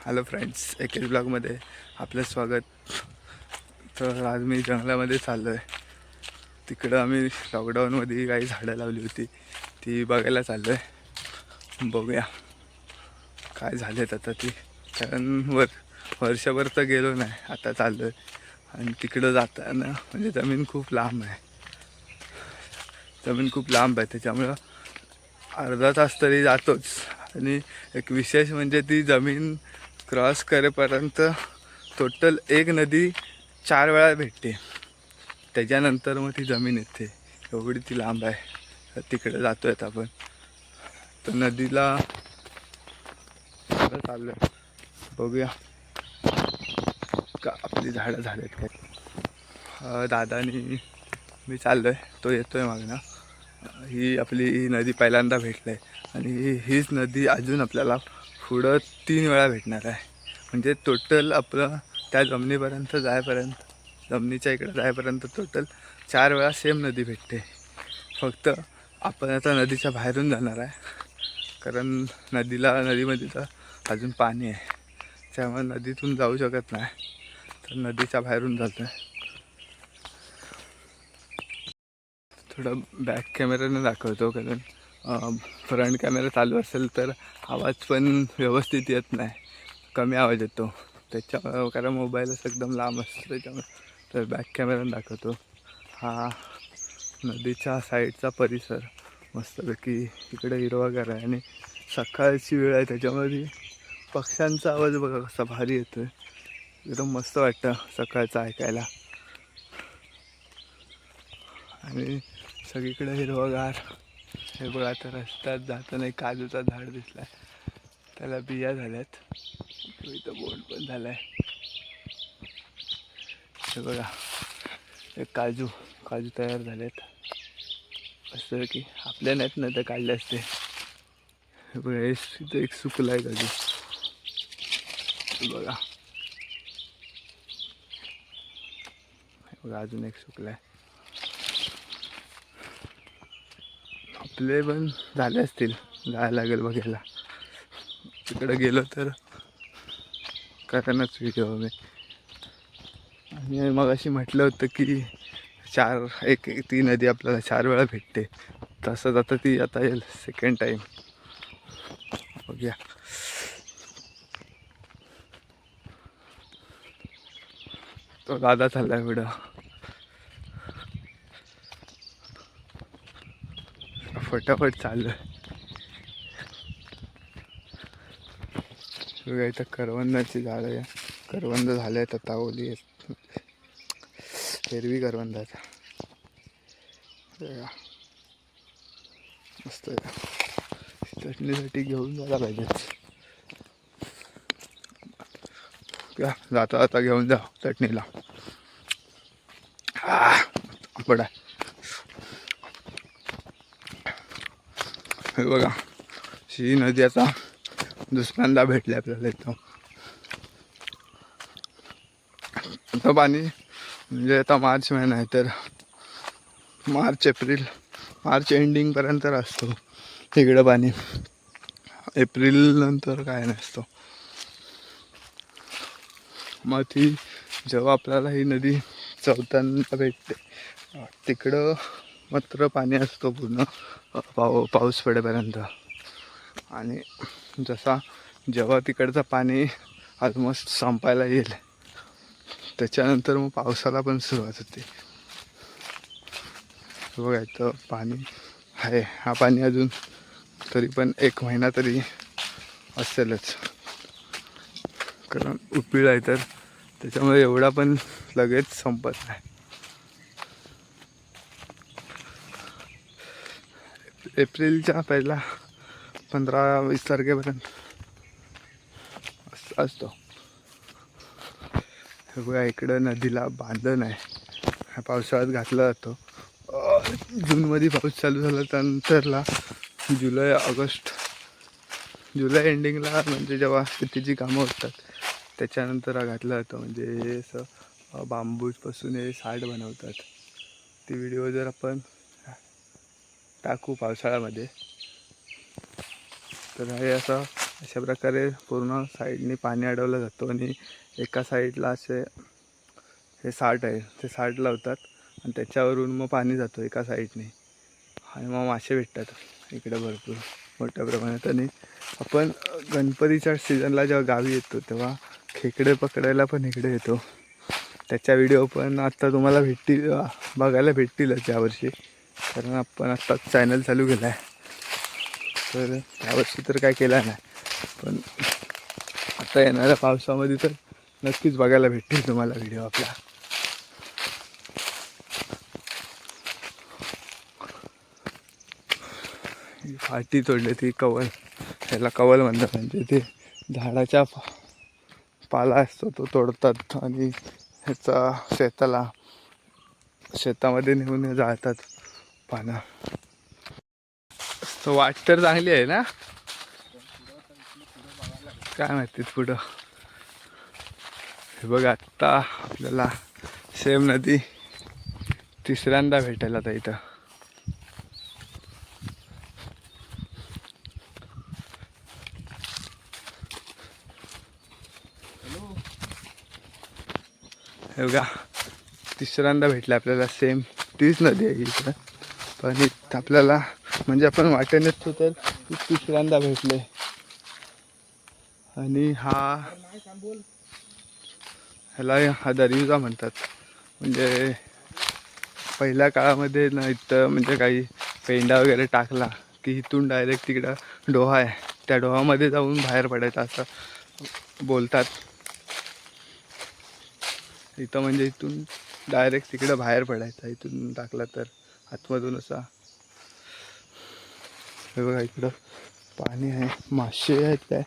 Hello friends एकेच ब्लॉगमध्ये आपलं स्वागत. तर आज मी जंगलामध्ये चाललो आहे तिकडं आम्ही लॉकडाऊनमध्ये काही झाडं लावली होती ती बघायला चाललो आहे बघूया काय झालेत आता ती. कारण वर वर्षभर तर गेलो नाही आता चाललो आहे आणि तिकडं जाताना म्हणजे जमीन खूप लांब आहे. जमीन खूप लांब आहे त्याच्यामुळं अर्धा तास तरी जातोच. आणि एक विशेष म्हणजे ती जमीन क्रॉस करेपर्यंत टोटल एक नदी चार वेळा भेटते. त्याच्यानंतर मग ती जमीन येते. एवढी ती लांब आहे. तर तिकडे जातो आहेत आपण. तर नदीला चाललं आहे बघूया. का आपली झाडं झालेत काय? दादानी मी चाललो आहे तो येतो आहे मागनं. ही आपली ही नदी पहिल्यांदा भेटलं आहे आणि ही- हीच नदी अजून आपल्याला पुढं तीन वेळा भेटणार आहे. म्हणजे टोटल आपलं त्या जमिनीपर्यंत जायपर्यंत जमिनीच्या इकडे जायपर्यंत टोटल चार वेळा सेम नदी भेटते. फक्त आपण आता नदीच्या बाहेरून जाणार आहे. कारण नदीला नदीमध्ये तर अजून पाणी आहे. त्यामुळे नदीतून जाऊ शकत नाही. तर नदीच्या बाहेरून जातो आहे थोडं बॅक कॅमेऱ्याने दाखवतो कारण फ्रंट कॅमेरा चालू असेल तर आवाज पण व्यवस्थित येत नाही. कमी आवाज येतो. त्याच्या कारण मोबाईलच एकदम लांब असतो. त्याच्यामुळे तर बॅक कॅमेरा दाखवतो. हा नदीच्या साईडचा परिसर. मस्तपैकी इकडे हिरवागार आहे आणि सकाळची वेळ आहे. त्याच्यामध्ये पक्ष्यांचा आवाज बघा कसा भारी येतो आहे एकदम मस्त वाटतं सकाळचं ऐकायला. आणि सगळीकडे हिरवागार. हे बघा आता रस्त्यात जाताना एक काजूचा झाड दिसला त्याला बिया झाल्यात. इथं बोंड पण झालाय. हे बघा एक काजू काजू तयार झालेत. असं की आपल्या नाहीत ना तर काढले असते. हे बघा हे तिथं एक सुकला आहे काजू बघा. हे बघा अजून एक सुकला आहे आपले पण झाले असतील. जायला लागेल बघायला. तिकडं गेलो तर करणारच व्हिडिओ मी. आणि मग अशी म्हटलं होतं की चार एक एक ती नदी आपल्याला चार वेळा भेटते. तसंच आता ती आता येईल सेकंड टाईम बघूया. तो दादा चाललाय व्हिडिओ फटाफट चाललो आहे. इथं करवंदाची झाडं आहे. करवंद झाले आहेत आता ओली आहेत. हिरवी करवंदाचा मस्त आहे. चटणीसाठी घेऊन जायला पाहिजे. या जाता जाता घेऊन जा चटणीला. पडा हे बघा. ही नदी आता दुसऱ्यांदा भेटली आपल्याला इथं. आता पाणी म्हणजे आता मार्च महिना आहे तर मार्च एप्रिल मार्च एंडिंगपर्यंत असतो. तिकडं पाणी. एप्रिल नंतर काय नसतो. मग ती जेव्हा आपल्याला ही नदी चौथ्यांदा भेटते तिकडं मात्र पाणी असतो पूर्ण पाव पाऊस पडेपर्यंत. आणि जसा जेव्हा तिकडचं पाणी ऑलमोस्ट संपायला येईल त्याच्यानंतर मग पावसाला पण सुरुवात होते. बघा इथं पाणी आहे. हा पाणी अजून तरी पण एक महिना तरी असेलच. कारण उपिळ आहे तर त्याच्यामुळे एवढा पण लगेच संपत नाही. एप्रिलच्या पहिला पंधरा वीस तारखेपर्यंत. असतो. हे बघा इकडं नदीला बांधण आहे. हा पावसाळ्यात घातला जातो. जूनमध्ये पाऊस चालू झाला त्यानंतरला जुलै ऑगस्ट जुलै एंडिंगला म्हणजे जेव्हा शेतीची कामं होतात त्याच्यानंतर हा घातला जातो. म्हणजे हे असं बांबूजपासून हे साठ बनवतात. ती व्हिडिओ जर आपण टाकू पावसाळ्यामध्ये. तर हे असं अशा प्रकारे पूर्ण साईडने पाणी अडवलं जातं आणि एका साईडला असे हे साठ आहे ते साठ लावतात आणि त्याच्यावरून मग पाणी जातो एका साईडने. आणि मग मासे भेटतात इकडे भरपूर मोठ्या प्रमाणात. आणि आपण गणपतीच्या सीझनला जेव्हा गावी येतो तेव्हा खेकडे पकडायला पण इकडे येतो. त्याच्या व्हिडिओ पण आत्ता तुम्हाला भेटतील बघायला भेटतीलच यावर्षी. कारण आपण आत्ताच चॅनल चालू केला आहे तर त्यावर्षी तर काय केला नाही. पण आता येणाऱ्या पावसामध्ये तर नक्कीच बघायला भेटतील तुम्हाला व्हिडिओ आपला. फाटी तोडली ती कवल. त्याला कवल म्हणतात म्हणजे ते झाडाच्या पा- पाला असतो तो तोडतात आणि ह्याचा शेताला शेतामध्ये नेऊन जाळतात. पानं. तो वाट तर चांगली आहे ना? काय माहिती पुढं. हे बघ आत्ता आपल्याला सेम नदी तिसऱ्यांदा भेटायला आता इथं. हे बघा तिसऱ्यांदा भेटलं आपल्याला सेम तीच नदी आहे इथं पण आपल्याला म्हणजे आपण वाटेने येतो तर तिसऱ्यांदा भेटले. आणि हा ह्याला हा दरिजा म्हणतात. म्हणजे पहिल्या काळामध्ये ना इथं म्हणजे काही पेंडा वगैरे टाकला की इथून डायरेक्ट तिकडं डोहा आहे. त्या डोहामध्ये जाऊन बाहेर पडायचं असं बोलतात. इथं म्हणजे इथून डायरेक्ट तिकडं बाहेर पडायचं इथून टाकला तर. आतमधून असा. हे बघा इकडं पाणी आहे. मासे आहेत काय?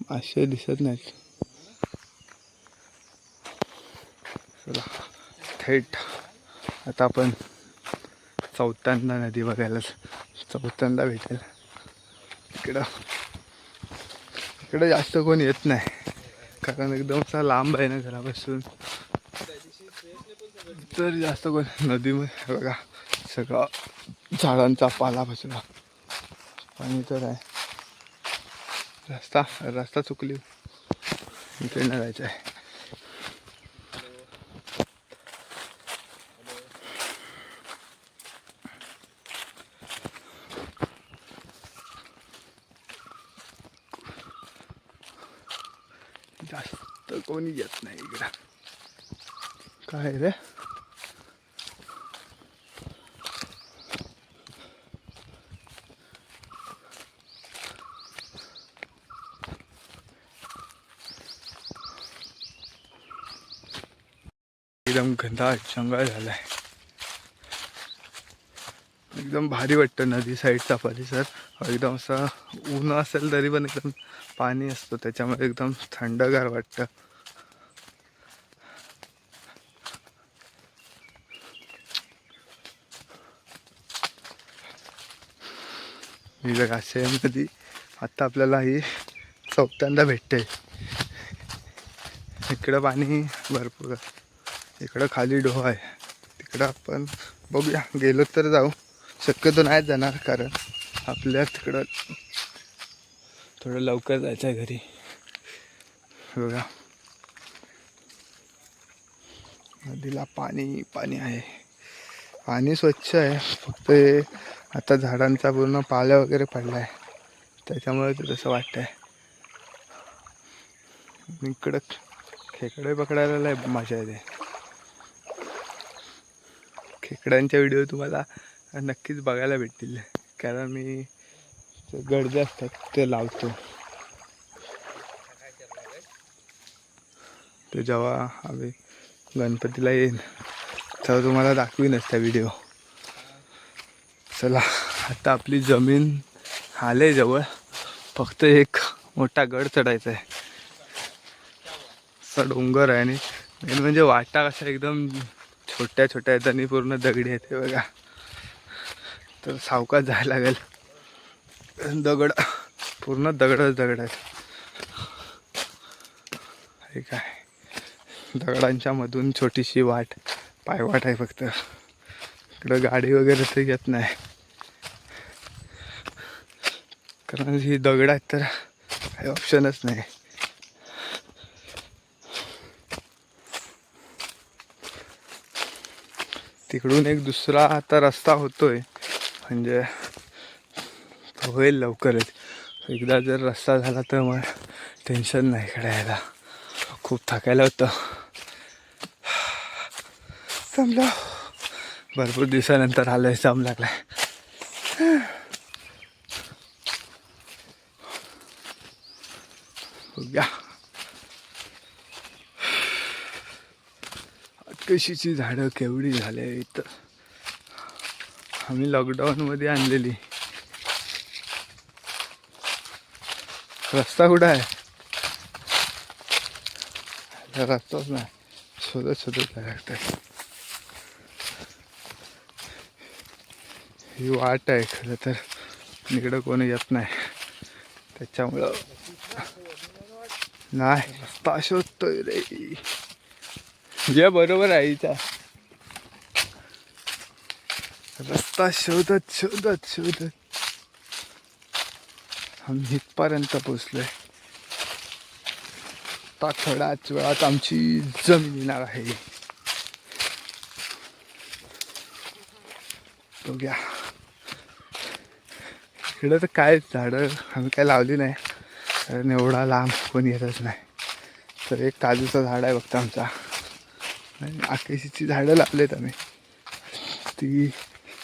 मासे दिसत नाहीत. चला थेट आता आपण चौथ्यांदा नदी बघायला चौथ्यांदा भेटेल. इकडं इकडं जास्त कोण येत नाही. कारण एकदम असा लांब आहे ना घरापासून. तर जास्त कोण नदीमध्ये बघा सगळं झाडांचा पाला बसला. पाणी तर आहे. रस्ता रस्ता चुकली. इकडनं जायचं आहे. जास्त कोणी येत नाही इकडं. काय रे? एकदम घनदाट जंगल आहे एकदम भारी वाटतं नदी साईडचा परिसर. एकदम असं ऊन असेल तरी पण एकदम पाणी असतं. त्याच्यामध्ये एकदम थंडगार वाटतं. ही बघा सेम नदी आत्ता आपल्याला ही चौथ्यांदा भेटते. इकडं पाणी भरपूर. असतं इकडं खाली डोह आहे. तिकडं आपण बघूया. गेलो तर जाऊ. शक्यतो नाही जाणार कारण आपल्या तिकडं थोडं लवकर जायचं आहे घरी. बघा. नदीला पाणी पाणी आहे. पाणी स्वच्छ आहे. फक्त आता झाडांचा पूर्ण पाल्या वगैरे पडला आहे त्याच्यामुळे ते तसं वाटतंय. इकडं खेकडे पकडायला मजा येते. खेकड्यांचे व्हिडिओ तुम्हाला नक्कीच बघायला भेटतील. कारण मी जे असतात ते लावतो. ते जेव्हा आम्ही गणपतीला येईन तेव्हा तुम्हाला दाखवीनच त्या व्हिडिओ चला आता आपली जमीन आले जवळ. फक्त एक मोठा गड चढायचा आहे. असा डोंगर आहे आणि मेन म्हणजे वाटा कसा एकदम छोट्या छोट्या आहेत आणि पूर्ण दगडी आहेत हे बघा. तर सावकाश जायला लागेल. दगड पूर्ण दगडच दगड आहेत. हे काय? दगडांच्या मधून छोटीशी वाट पायवाट आहे फक्त. इकडं गाडी वगैरे तर येत नाही. कारण ही दगड आहेत तर काही ऑप्शनच नाही. तिकडून एक दुसरा आता रस्ता होतोय. म्हणजे होईल लवकरच. एकदा जर रस्ता झाला तर मग टेन्शन नाही इकडे यायला खूप थकायला होतं. जमलं भरपूर दिवसानंतर आलोय जम लागलाय बघूया कशीची झाडं केवढी झाले इथं आम्ही लॉकडाऊनमध्ये आणलेली. रस्ता कुठं आहे? आता रस्ताच नाही. शोधत शोधत जायला लागतंय ही वाट आहे खरं तर. इकडं कोणी येत नाही. त्याच्यामुळं नाही रस्ता शोधतोय रे. जे बरोबर आहे इथं. रस्ता शोधत शोधत शोधत. आम्ही इथपर्यंत पोचलोय आता थोड्याच वेळात आमची जमीन येणार आहे. बघूया. इकडं तर काय झाडं आम्ही काय लावली नाही. कारण एवढा लांब कोणी येतच नाही. तर एक काजूचं झाड आहे फक्त आमचा. आणि आकेशीची झाडं लावलेत आम्ही. ती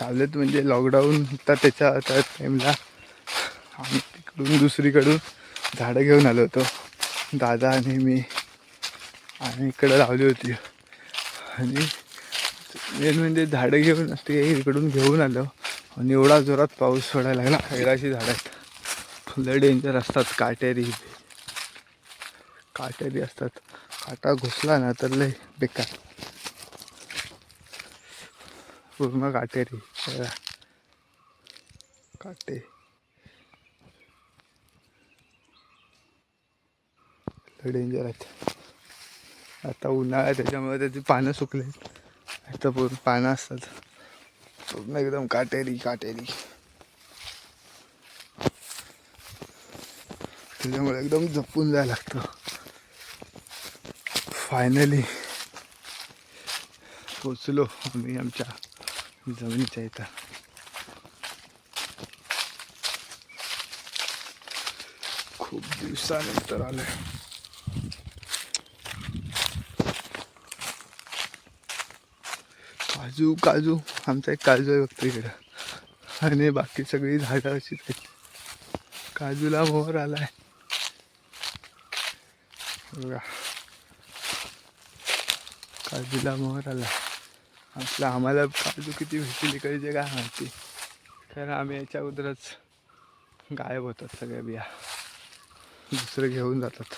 लावलेत म्हणजे लॉकडाऊन होता त्याच्या त्या टाईमला आम्ही तिकडून दुसरीकडून झाडं घेऊन आलो होतो. दादा आणि मी. आणि इकडं लावली होती. आणि मेन म्हणजे झाडं घेऊन ते इकडून घेऊन आलो. आणि एवढा जोरात पाऊस पडायला लागला. हैराशी झाडं आहेत. फुलं डेंजर असतात. काटेरी काटेरी असतात. काटा घुसला ना तर लय बेकार. पूर्ण काटेरी बघा. काटे. डेंजर आहेत. आता उन्हाळा त्याच्यामुळे त्याची पानं सुकले आता पूर्ण पानं असतात. पूर्ण एकदम काटेरी काटेरी त्याच्यामुळे एकदम जपून जायला लागतं. फायनली पोचलो आम्ही आमच्या जमिनीच्या इथं. खूप दिवसानंतर आलं काजू काजू आमचा एक काजू आहे बघतो इकडं आणि बाकी सगळी झाडं अशीच आहेत. काजूला मोहर आलाय. बघा. काजूला मोहर आला. आपलं आम्हाला काजू किती भेटतील इकडचे काय माहिती. कारण आम्ही याच्या अगोदरच गायब होतात सगळ्या बिया. दुसरं घेऊन जातात.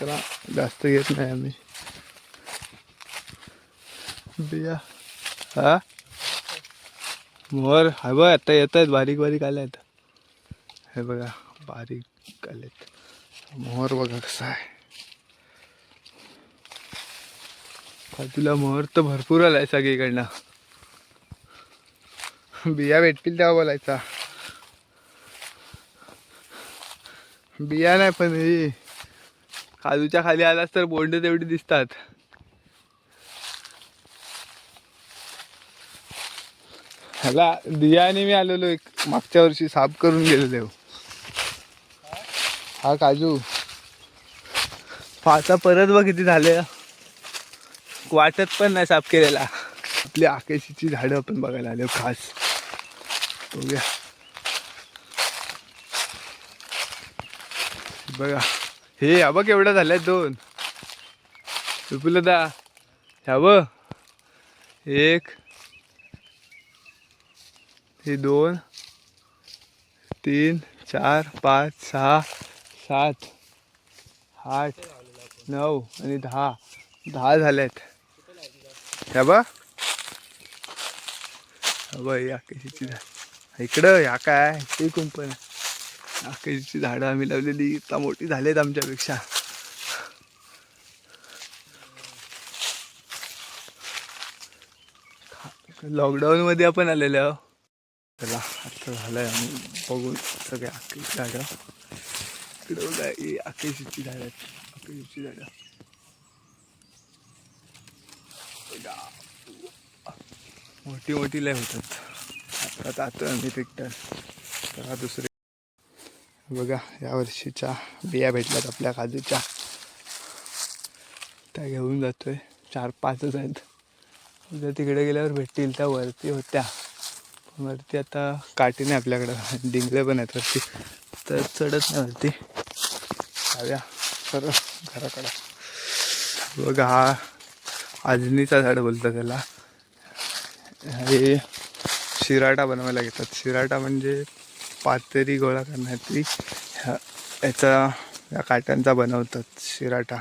तर जास्त घेत नाही आम्ही. बिया. हा? मोहर हा बघ आता येत आहेत बारीक बारीक आल्या आहेत हे बघा बारीक आलेत मोहर बघा कसा आहे. तुला मोहर तर भरपूर आलाय सगळीकडनं. बिया भेटतील तेव्हा बोलायचा. बिया नाही पण हे काजूच्या खाली आलास तर बोंड तेवढी दिसतात. ह्याला दियाने मी आलेलो एक मागच्या वर्षी साफ करून गेलेलो. हा काजू. पाचा परत बघ किती झाले. वाटत पण नाही साफ केलेला. आपली आकेशीची झाडं आपण बघायला आलो खास. बघूया. बघा. हे हा बघ एवढं झालंय दोन. विपुलदा दा ह्या एक. हे दोन. तीन चार पाच सहा सात आठ नऊ आणि दहा. दहा झाल्यात ह्या बा या आकाशीची झाड? इकडं ह्या काय? ते कुंपण आकाशीची झाडं आम्ही लावलेली? आता मोठी झालेत आमच्यापेक्षा. लॉकडाऊन मध्ये आपण आलेलो चला आता झालंय आम्ही बघून सगळे आकेची झाडं. इकडं बघा आकेशीची झाडं आकेशीची झाडं बघा. मोठी मोठी लय होतात. आता आता आम्ही ट्रॅक्टर तर दुसरे. बघा या वर्षीच्या बिया भेटल्यात आपल्या काजूच्या. त्या घेऊन जातोय. चार पाचच आहेत. उद्या तिकडे गेल्यावर भेटतील त्या वरती होत्या. वरती आता काठी नाही आपल्याकडं. डिंगले पण आहेत वरती. तर चढत नाही वरती. जाऊया. तर घराकडं. बघा हा आजनीचा झाड बोलतात त्याला. हे शिराटा बनवायला घेतात. शिराटा म्हणजे पातेरी गोळा करण्याची ह्या याचा या काट्यांचा बनवतात शिराटा.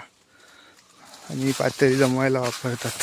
आणि पातेरी जमवायला वापरतात.